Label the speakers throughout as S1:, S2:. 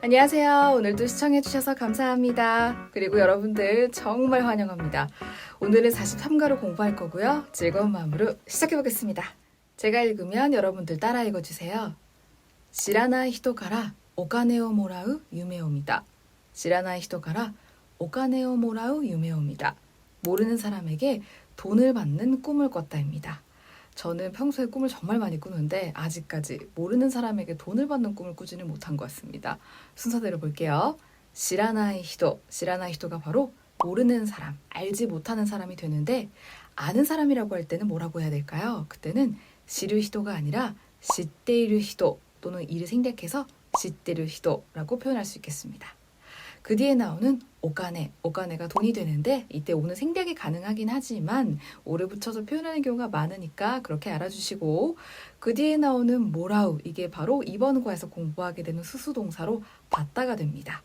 S1: 안녕하세요. 오늘도 시청해주셔서 감사합니다. 그리고 여러분들 정말 환영합니다. 오늘은 43가로 공부할 거고요. 즐거운 마음으로 시작해보겠습니다. 제가 읽으면 여러분들 따라 읽어주세요. 지라나 히도가라 오카네오 모라우 유메오입니다. 지라나 히도가라 오카네오 모라우 유메오입니다. 모르는 사람에게 돈을 받는 꿈을 꿨다입니다. 저는 평소에 꿈을 정말 많이 꾸는데 아직까지 모르는 사람에게 돈을 받는 꿈을 꾸지는 못한 것 같습니다. 순서대로 볼게요. 시라나이 히도, 시라나이 히도가 바로 모르는 사람, 알지 못하는 사람이 되는데 아는 사람이라고 할 때는 뭐라고 해야 될까요? 그때는 시르 히도가 아니라 시테이르 히도 또는 이를 생략해서 시테르 히도라고 표현할 수 있겠습니다. 그 뒤에 나오는 오가네, 오가네가 돈이 되는데 이때 오는 생략이 가능하긴 하지만 오를 붙여서 표현하는 경우가 많으니까 그렇게 알아주시고 그 뒤에 나오는 모라우 이게 바로 이번 과에서 공부하게 되는 수수동사로 받다가 됩니다.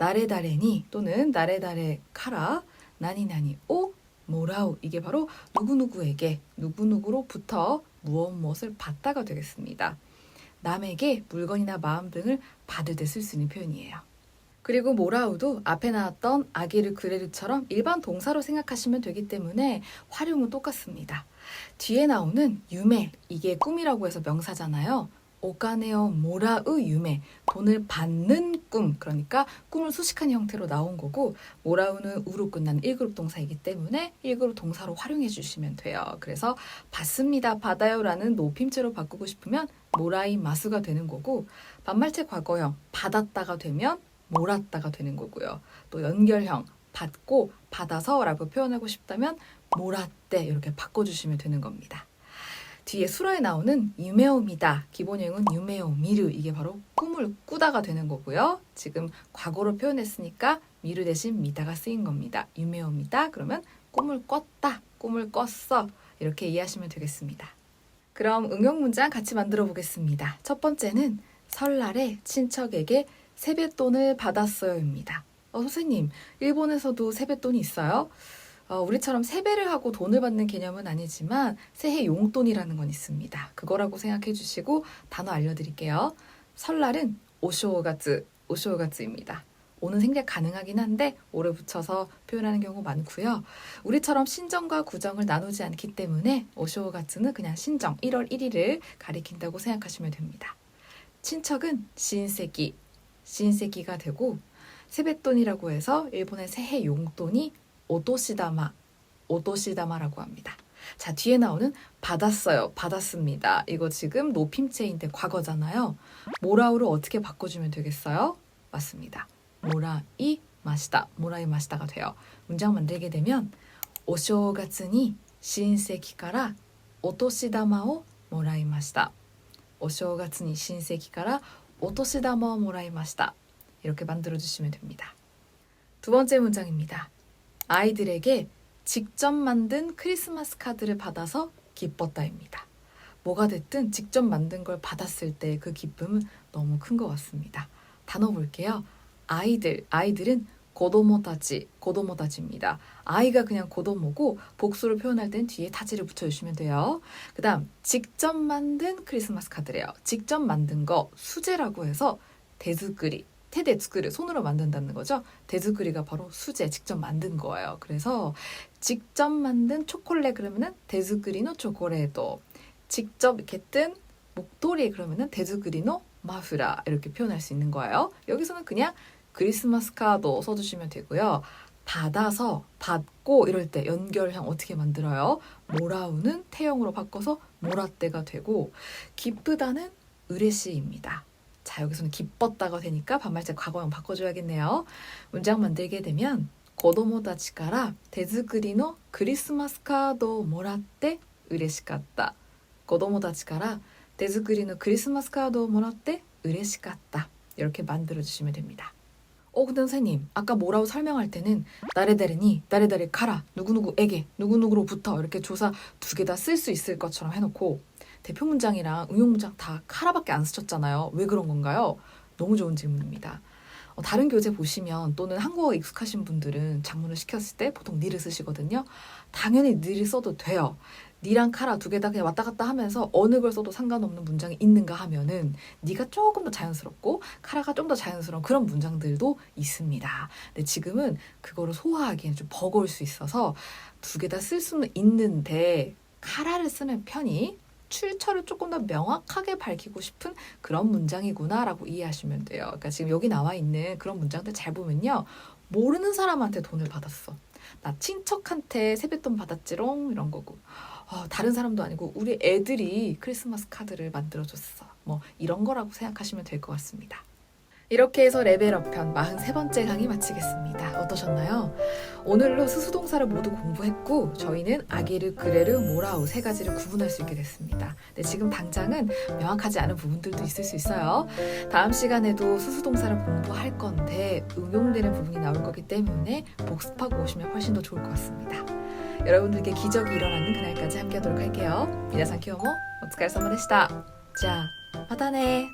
S1: 나레다레니 또는 나레다레 카라 나니나니 오 모라우 이게 바로 누구누구에게 누구누구로부터 무엇 무엇을 받다가 되겠습니다. 남에게 물건이나 마음 등을 받을 때 쓸 수 있는 표현이에요. 그리고 모라우도 앞에 나왔던 아기르 그레르처럼 일반 동사로 생각하시면 되기 때문에 활용은 똑같습니다. 뒤에 나오는 유메 이게 꿈이라고 해서 명사잖아요. 오카네오 모라우 유메 돈을 받는 꿈 그러니까 꿈을 수식한 형태로 나온 거고 모라우는 우로 끝나는 1그룹 동사이기 때문에 1그룹 동사로 활용해 주시면 돼요. 그래서 받습니다 받아요 라는 높임체로 바꾸고 싶으면 모라이 마수가 되는 거고 반말체 과거형 받았다가 되면 몰았다가 되는 거고요. 또 연결형 받고 받아서라고 표현하고 싶다면 몰았대 이렇게 바꿔주시면 되는 겁니다. 뒤에 수라에 나오는 유메오미다 기본형은 유메오 미르 이게 바로 꿈을 꾸다가 되는 거고요. 지금 과거로 표현했으니까 미르 대신 미다가 쓰인 겁니다. 유메오미다 그러면 꿈을 꿨다, 꿈을 꿨어 이렇게 이해하시면 되겠습니다. 그럼 응용 문장 같이 만들어 보겠습니다. 첫 번째는 설날에 친척에게 세뱃돈을 받았어요입니다. 어, 선생님, 일본에서도 세뱃돈이 있어요? 어, 우리처럼 세배를 하고 돈을 받는 개념은 아니지만 새해 용돈이라는 건 있습니다. 그거라고 생각해 주시고 단어 알려드릴게요. 설날은 오쇼가츠, 오쇼가츠입니다. 오는 생략 가능하긴 한데 오를 붙여서 표현하는 경우 많고요. 우리처럼 신정과 구정을 나누지 않기 때문에 오쇼가츠는 그냥 신정 1월 1일을 가리킨다고 생각하시면 됩니다. 친척은 신세기, 신세기가 되고 세뱃돈이라고 해서 일본의 새해 용돈이 오도시다마, 오도시다마라고 합니다. 자, 뒤에 나오는 받았어요, 받았습니다. 이거 지금 높임체인데 과거잖아요. 모라우로 어떻게 바꿔주면 되겠어요? 맞습니다. 모라이 마시다, 모라이 마시다가 돼요. 문장 만들게 되면 오쇼가츠니 신세기가라, 오도시다마오, 모라이 마시다. 오쇼가츠니 신세기から 오토시다마 모라이마시다. 이렇게 만들어 주시면 됩니다. 두 번째 문장입니다. 아이들에게 직접 만든 크리스마스 카드를 받아서 기뻤다입니다. 뭐가 됐든 직접 만든 걸 받았을 때 그 기쁨은 너무 큰 것 같습니다. 단어 볼게요. 아이들, 아이들은 고도모타지, 고도모타지입니다. 아이가 그냥 고도모고 복수를 표현할 땐 뒤에 타지를 붙여주시면 돼요. 그 다음 직접 만든 크리스마스 카드래요. 직접 만든 거 수제라고 해서 대즈그리, 테데츠그리 손으로 만든다는 거죠. 대즈그리가 바로 수제, 직접 만든 거예요. 그래서 직접 만든 초콜릿 그러면은 대즈그리노 초콜릿도 직접 이렇게 뜬 목도리 그러면은 대즈그리노 마프라 이렇게 표현할 수 있는 거예요. 여기서는 그냥 크리스마스 카드 써주시면 되고요. 받아서 받고 이럴 때 연결형 어떻게 만들어요? 모라우는 태형으로 바꿔서 모라떼가 되고 기쁘다는 으레시입니다. 자 여기서는 기뻤다가 되니까 반말체 과거형 바꿔줘야겠네요. 문장 만들게 되면 고도모다치가라 데즈그리노 크리스마스 카드 모라떼 으레시갔다. 고도모다치가라 데즈그리노 크리스마스 카드 모라떼 으레시갔다. 이렇게 만들어 주시면 됩니다. 어 근데 선생님 아까 뭐라고 설명할 때는 나레다레니 나레다레 카라 누구누구에게 누구누구로부터 이렇게 조사 두 개 다 쓸 수 있을 것처럼 해놓고 대표 문장이랑 응용 문장 다 카라밖에 안 쓰셨잖아요 왜 그런 건가요? 너무 좋은 질문입니다 어, 다른 교재 보시면 또는 한국어 익숙하신 분들은 작문을 시켰을 때 보통 니를 쓰시거든요. 당연히 니를 써도 돼요. 니랑 카라 두 개 다 그냥 왔다 갔다 하면서 어느 걸 써도 상관없는 문장이 있는가 하면은 니가 조금 더 자연스럽고 카라가 좀 더 자연스러운 그런 문장들도 있습니다. 근데 지금은 그거를 소화하기엔 좀 버거울 수 있어서 두 개 다 쓸 수는 있는데 카라를 쓰는 편이 출처를 조금 더 명확하게 밝히고 싶은 그런 문장이구나라고 이해하시면 돼요. 그러니까 지금 여기 나와 있는 그런 문장들 잘 보면요. 모르는 사람한테 돈을 받았어. 나 친척한테 세뱃돈 받았지롱 이런 거고. 어, 다른 사람도 아니고 우리 애들이 크리스마스 카드를 만들어줬어. 뭐 이런 거라고 생각하시면 될 것 같습니다. 이렇게 해서 레벨업 편 43번째 강의 마치겠습니다. 어떠셨나요? 오늘로 수수동사를 모두 공부했고 저희는 아기르, 그레르, 모라우 세 가지를 구분할 수 있게 됐습니다. 근데 지금 당장은 명확하지 않은 부분들도 있을 수 있어요. 다음 시간에도 수수동사를 공부할 건데 응용되는 부분이 나올 거기 때문에 복습하고 오시면 훨씬 더 좋을 것 같습니다. 여러분들께 기적이 일어나는 그날까지 함께 하도록 할게요. 미나상 키오모 오츠카레様でした. 자, またね